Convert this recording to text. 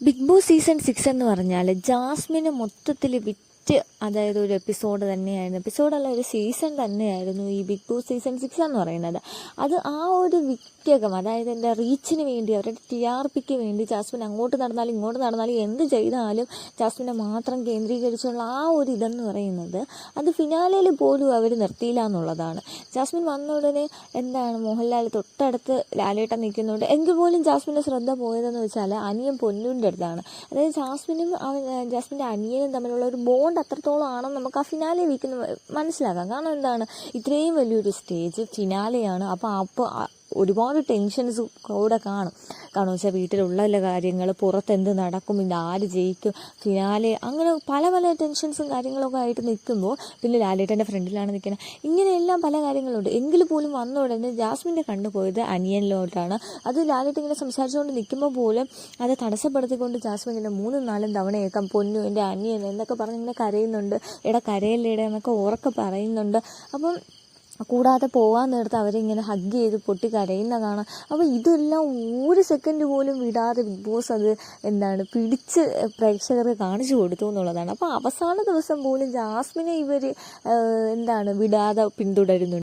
Big boss season six എന്ന് പറഞ്ഞാൽ ജാസ്മിന് മൊത്തത്തിൽ വിറ്റ് അതായത് ഒരു എപ്പിസോഡ് തന്നെയായിരുന്നു. എപ്പിസോഡല്ല ഒരു സീസൺ തന്നെയായിരുന്നു ഈ ബിഗ് ബോസ് സീസൺ സിക്സ് എന്ന് പറയുന്നത്. അത് ആ ഒരു വിറ്റകം അതായത് എന്റെ റീച്ചിന് വേണ്ടി അവരുടെ ടി ആർ പിക്ക് വേണ്ടി ജാസ്മിൻ അങ്ങോട്ട് നടന്നാലും ഇങ്ങോട്ട് നടന്നാലും എന്ത് ചെയ്താലും ജാസ്മിനെ മാത്രം കേന്ദ്രീകരിച്ചുള്ള ആ ഒരു ഇതെന്ന് പറയുന്നത് അത് ഫിനാലയിൽ പോലും അവർ നിർത്തിയില്ല എന്നുള്ളതാണ്. ജാസ്മിൻ വന്ന ഉടനെ എന്താണ് മോഹൻലാൽ തൊട്ടടുത്ത് ലാലേട്ടൻ നിൽക്കുന്നുണ്ട് എങ്കിൽ പോലും ജാസ്മിന്റെ ശ്രദ്ധ പോയതെന്ന് വെച്ചാൽ അനിയൻ പൊന്നുവിന്റെ അടുത്താണ്. അതായത് ജാസ്മിനും ജാസ്മിന്റെ അനിയനും തമ്മിലുള്ള ഒരു ബോണ്ട് അത്രത്തോളം ആണെന്ന് നമുക്ക് ആ ഫിനാലെ വീക്കുന്ന മനസ്സിലാക്കാം. കാരണം എന്താണ്? ഇത്രയും വലിയൊരു സ്റ്റേജ് ഫിനാലെയാണ് അപ്പോൾ അപ്പോൾ ഒരുപാട് ടെൻഷൻസ് കൂടെ കാണും. കാരണം വെച്ചാൽ വീട്ടിലുള്ള കാര്യങ്ങൾ പുറത്ത് എന്ത് നടക്കും ഇത് ആര് ജയിക്കും ഫിനാലെ അങ്ങനെ പല പല ടെൻഷൻസും കാര്യങ്ങളൊക്കെ ആയിട്ട് നിൽക്കുമ്പോൾ പിന്നെ ലാലേട്ടന്റെ ഫ്രണ്ടിലാണ് നിൽക്കുന്നത് ഇങ്ങനെയെല്ലാം പല കാര്യങ്ങളുണ്ട്. എങ്കിൽ പോലും വന്ന ഉടനെ ജാസ്മിന്റെ കണ്ടുപോയത് അനിയനിലോട്ടാണ്. അത് ലാലേട്ട് ഇങ്ങനെ സംസാരിച്ചുകൊണ്ട് നിൽക്കുമ്പോൾ പോലും അത് തടസ്സപ്പെടുത്തിക്കൊണ്ട് ജാസ്മിൻ ഇങ്ങനെ മൂന്നും നാലും തവണയേക്കാം പൊന്നു എന്റെ അനിയൻ എന്നൊക്കെ പറഞ്ഞ് ഇങ്ങനെ കരയുന്നുണ്ട്. എടാ കരയല്ലേടെ എന്നൊക്കെ ഉറക്കെ പറയുന്നുണ്ട്. അപ്പം കൂടാതെ പോകാൻ നേരത്ത് അവരിങ്ങനെ ഹഗ് ചെയ്ത് പൊട്ടി കരയുന്ന കാണാം അപ്പോൾ ഇതെല്ലാം ഒരു സെക്കൻഡ് പോലും വിടാതെ ബിഗ് ബോസ് അത് എന്താണ് പിടിച്ച് പ്രേക്ഷകർക്ക് കാണിച്ചു കൊടുത്തു എന്നുള്ളതാണ്. അപ്പോൾ അവസാന ദിവസം പോലും ജാസ്മിനെ ഇവർ എന്താണ് വിടാതെ പിന്തുടരുന്നുണ്ട്.